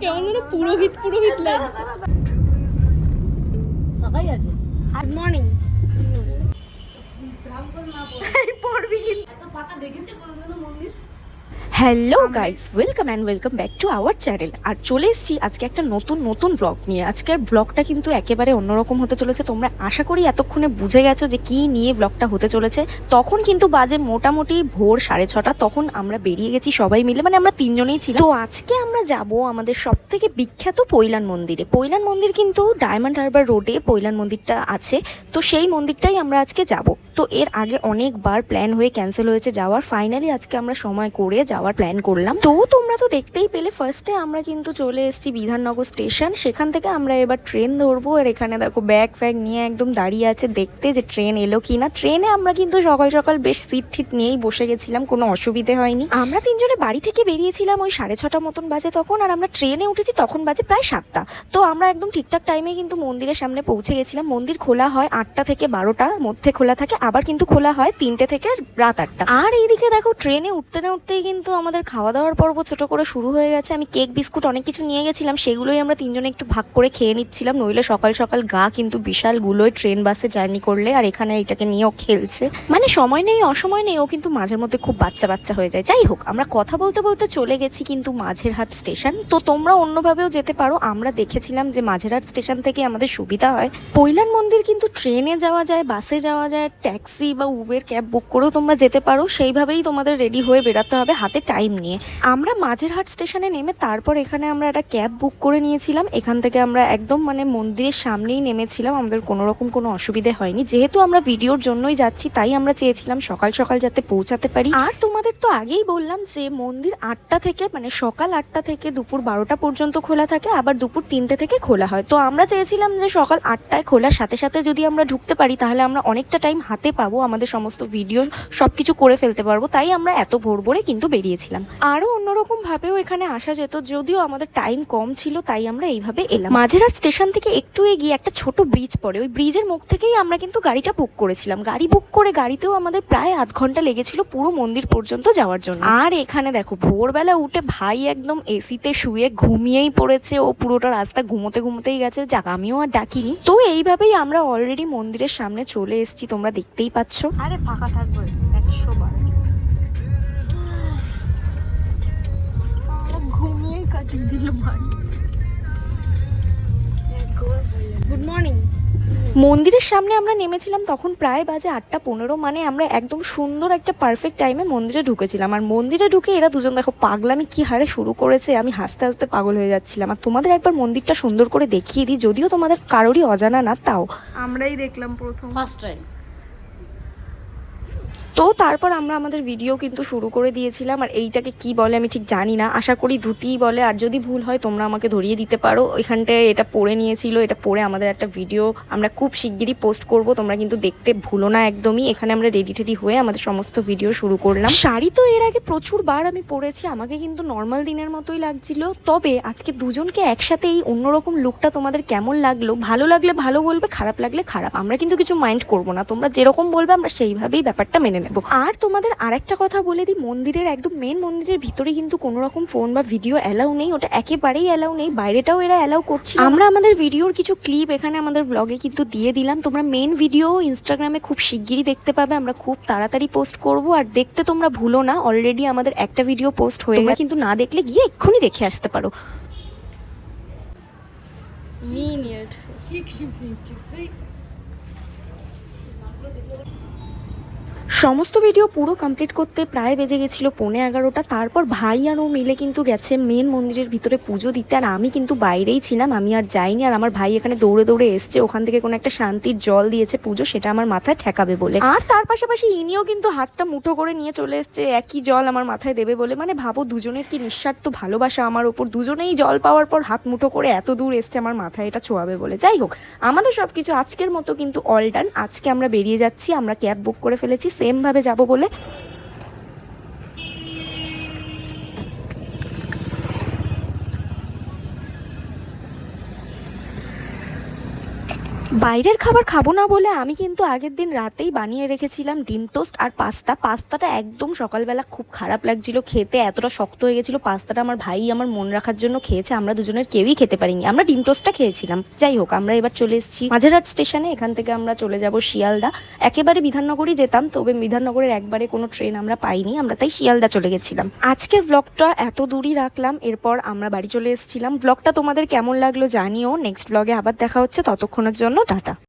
কেমন যেন পুরোহিত পুরোহিত লাগছে। ফাঁকাই আছে। গুড মর্নিং ফাঁকা দেখেছে কোনোদিনও মন্দির? Hello guys welcome and welcome back to our channel আর চলে এসেছি আজকে একটা নতুন নতুন ব্লগ নিয়ে। আজকের ব্লগটা কিন্তু একেবারে অন্যরকম হতে চলেছে। তোমরা আশা করি এতক্ষণে বুঝে গেছো যে কি নিয়ে ব্লগটা হতে চলেছে। তখন কিন্তু বাজে মোটামুটি ভোর সাড়ে ছটা। তখন আমরা বেরিয়ে গেছি সবাই মিলে। মানে আমরা তিনজনেই ছিলাম। তো আজকে আমরা যাব আমাদের সব থেকে বিখ্যাত পৈলান মন্দিরে। পৈলান মন্দির কিন্তু ডায়মন্ড হারবার রোডে পৈলান মন্দিরটা আছে। তো সেই মন্দিরটাই আমরা আজকে যাব। তো এর আগে অনেকবার প্ল্যান হয়ে ক্যান্সেল হয়েছে যাওয়ার। ফাইনালি আজকে আমরা সময় করে যাওয়ার প্ল্যান করলাম। তো তোমরা তো দেখতেই পেলে ফার্স্টে আমরা কিন্তু চলে এসেছি বিধাননগর স্টেশন সেখান থেকে আমরা এবার ট্রেন ধরবো। আর এখানে দেখো ব্যাগ ফ্যাগ নিয়ে একদম দাঁড়িয়ে আছে। দেখতে যে ট্রেন এলো কি না ট্রেনে আমরা কিন্তু সকাল সকাল বেশ সিট ঠিট নিয়েই বসে গেছিলাম। কোনো অসুবিধে হয়নি। আমরা তিনজনে বাড়ি থেকে বেরিয়েছিলাম ওই সাড়ে ছটা মতন বাজে তখন। আর আমরা ট্রেনে উঠেছি তখন বাজে প্রায় সাতটা। তো আমরা একদম ঠিকঠাক টাইমে কিন্তু মন্দিরের সামনে পৌঁছে গেছিলাম। মন্দির খোলা হয় আটটা থেকে বারোটার মধ্যে খোলা থাকে, আবার কিন্তু খোলা হয় তিনটে থেকে রাত আটটা। আর এইদিকে দেখো ট্রেনে উঠতে না উঠতেই কিন্তু আমাদের খাওয়া দাওয়ার পর্ব ছোট করে শুরু হয়ে গেছে। আমি কেক, বিস্কুট অনেক কিছু নিয়ে গেছিলাম। সেগুলোই আমরা তিনজনে একটু ভাগ করে খেয়ে নিচ্ছিলাম। নইলে সকাল সকাল গা কিন্তু বিশাল গুলোয় ট্রেন বাসে জার্নি করলে আর এখানে এটাকে নিয়েও খেলছে। মানে সময় নেই, অসময় নেই, ও কিন্তু মাঝের মধ্যে খুব বাচ্চা বাচ্চা হয়ে যায়। যাই হোক, আমরা কথা বলতে বলতে চলে গেছি কিন্তু মাঝেরহাট স্টেশন তো তোমরা অন্যভাবেও যেতে পারো। আমরা দেখেছিলাম যে মাঝেরহাট স্টেশন থেকে আমাদের সুবিধা হয়। পৈলান মন্দির কিন্তু ট্রেনে যাওয়া যায় বাসে যাওয়া যায় ট্যাক্সি বা উবের ক্যাব বুক করেও তোমরা যেতে পারো। সেইভাবেই তোমাদের রেডি হয়ে বেরাতে হবে। হাতে টাইম নিয়ে। আমরা মাঝেরহাট স্টেশনে নেমে তারপর এখানে আমরা একটা ক্যাব বুক করে নিয়েছিলাম। এখান থেকে আমরা একদম মানে মন্দিরের সামনেই নেমেছিলাম। আমাদের কোনো রকম কোনো অসুবিধে হয়নি। যেহেতু আমরা ভিডিওর জন্যই যাচ্ছি, তাই আমরা চেয়েছিলাম সকাল সকাল যাতে পৌঁছাতে পারি। আর তোমাদের তো আগেই বললাম যে মন্দির আটটা থেকে মানে সকাল আটটা থেকে দুপুর বারোটা পর্যন্ত খোলা থাকে, আবার দুপুর তিনটে থেকে খোলা হয়। তো আমরা চেয়েছিলাম যে সকাল আটটায় খোলার সাথে সাথে যদি আমরা ঢুকতে পারি, তাহলে আমরা অনেকটা টাইম হাতে পাবো। আমাদের সমস্ত ভিডিও সব কিছু করে ফেলতে পারব। তাই আমরা এত ভোর ভোরে কিন্তু বেরিয়েছিলাম। আরও অন্যরকম ভাবেও এখানে আসা যেত, যদিও আমাদের টাইম কম ছিল, তাই আমরা এইভাবে এলাম। মাঝেরহাট স্টেশন থেকে একটু এগিয়ে একটা ছোট ব্রিজ পড়ে। ওই ব্রিজের মুখ থেকেই আমরা কিন্তু গাড়িটা বুক করেছিলাম। গাড়ি বুক করে গাড়িতেও আমাদের প্রায় আধ ঘণ্টা লেগেছিল পুরো মন্দির পর্যন্ত যাওয়ার জন্য। আর এখানে দেখো, ভোরবেলা উঠে ভাই একদম এসিতে শুয়ে ঘুমিয়েই পড়েছে। ও পুরোটা রাস্তা ঘুমোতে ঘুমোতেই গেছে। যাক, আমিও আর ডাকিনি। তো এইভাবেই আমরা অলরেডি মন্দিরের সামনে চলে এসেছি, তোমরা দেখতেই পাচ্ছ। আরে ফাঁকা থাকবে, একশো বার। গুড মর্নিং মন্দিরের সামনে আমরা নেমেছিলাম তখন প্রায় বাজে আটটা পনেরো মানে আমরা একদম সুন্দর একটা পারফেক্ট টাইমে মন্দিরে ঢুকেছিলাম। আর মন্দিরে ঢুকে এরা দুজন দেখো পাগলামি কি হারে শুরু করেছে আমি হাসতে হাসতে পাগল হয়ে যাচ্ছিলাম। আর তোমাদের একবার মন্দিরটা সুন্দর করে দেখিয়ে দিই যদিও তোমাদের কারোরই অজানা না তাও। আমরাই দেখলাম প্রথম। ফার্স্ট টাইম তো তারপর আমরা আমাদের ভিডিও কিন্তু শুরু করে দিয়েছিলাম। আর এইটাকে কি বলে আমি ঠিক জানি না। আশা করি ধুতিই বলে। আর যদি ভুল হয়, তোমরা আমাকে ধরিয়ে দিতে পারো। এখানটায় এটা পড়ে নিয়েছিল। এটা পড়ে আমাদের একটা ভিডিও আমরা খুব শিগগিরই পোস্ট করব। তোমরা কিন্তু দেখতে ভুলো না একদমই। এখানে আমরা রেডি টেডি হয়ে আমাদের সমস্ত ভিডিও শুরু করলাম। শাড়ি তো এর আগে প্রচুর বার আমি পরেছি। আমাকে কিন্তু নর্মাল দিনের মতোই লাগছিল। তবে আজকে দুজনকে একসাথে এই অন্যরকম লুকটা তোমাদের কেমন লাগল? ভালো লাগলে ভালো বলবে, খারাপ লাগলে খারাপ। আমরা কিন্তু কিছু মাইন্ড করব না। তোমরা যেরকম বলবে, আমরা সেইভাবেই ব্যাপারটা মেনে নেব। আর তোমাদের আর একটা কথা বলে দিই মন্দিরের একদম মেন মন্দিরের ভিতরে কিন্তু কোনো রকম ফোন বা ভিডিও অ্যালাউ নেই ওটা একেবারেই অ্যালাউ নেই বাইরেটাও এরা অ্যালাউ করছে আমরা আমাদের ভিডিওর কিছু ক্লিপ এখানে আমাদের ব্লগে কিন্তু দিয়ে দিলাম। তোমরা মেন ভিডিও ইনস্টাগ্রামে খুব শিগগিরই দেখতে পাবে আমরা খুব তাড়াতাড়ি পোস্ট করব। আর দেখতে তোমরা ভুলো না অলরেডি আমাদের একটা ভিডিও পোস্ট হয়ে গেছে। কিন্তু না দেখলে গিয়ে এক্ষুনি দেখে আসতে পারো। মিনিট সমস্ত ভিডিও পুরো কমপ্লিট করতে প্রায় বেজে গেছিল পৌনে এগারোটা। তারপর ভাই আর ও মিলে কিন্তু গেছে মেন মন্দিরের ভিতরে পুজো দিতে। আর আমি কিন্তু বাইরেই ছিলাম, আমি আর যাইনি। আর আমার ভাই এখানে দৌড়ে দৌড়ে এসছে, ওখান থেকে কোনো একটা শান্তির জল দিয়েছে পুজো, সেটা আমার মাথায় ঠেকাবে বলে। আর তার পাশাপাশি ইনিও কিন্তু হাতটা মুঠো করে নিয়ে চলে এসছে, একই জল আমার মাথায় দেবে বলে। মানে ভাবো, দুজনের কি নিঃস্বার্থ ভালোবাসা আমার ওপর দুজনেই জল পাওয়ার পর হাত মুঠো করে এত দূর এসছে আমার মাথায়, এটা ছোঁয়াবে বলে। যাই হোক, আমাদের সব কিছু আজকের মতো কিন্তু অল ডান আজকে আমরা বেরিয়ে যাচ্ছি, আমরা ক্যাব বুক করে ফেলেছি। সেমভাবে যাব বলে বাইরের খাবার খাব না বলে আমি কিন্তু আগের দিন রাতেই বানিয়ে রেখেছিলাম ডিম টোস্ট আর পাস্তা। পাস্তাটা একদম সকালবেলা খুব খারাপ লাগছিল, খেতে এতটা শক্ত হয়ে গেছিল, পাস্তাটা আমার ভাই আমার মন রাখার জন্য খেয়েছে, আমরা দুজনের কেউই খেতে পারিনি। আমরা ডিম টোস্টটা খেয়েছিলাম। যাই হোক, আমরা এবার চলে এসেছি মাঝেরহাট স্টেশনে, এখান থেকে আমরা চলে যাব শিয়ালদা। একেবারে বিধাননগরই যেতাম, তবে বিধাননগরের একবারে কোনো ট্রেন আমরা পাইনি, আমরা তাই শিয়ালদা চলে গেছিলাম। আজকের ব্লগটা এত দূরই রাখলাম, এরপর আমরা বাড়ি চলে এসেছিলাম। ব্লগটা তোমাদের কেমন লাগল জানিও নেক্সট ব্লগে আবার দেখা হচ্ছে, ততক্ষণের জন্য টাটা।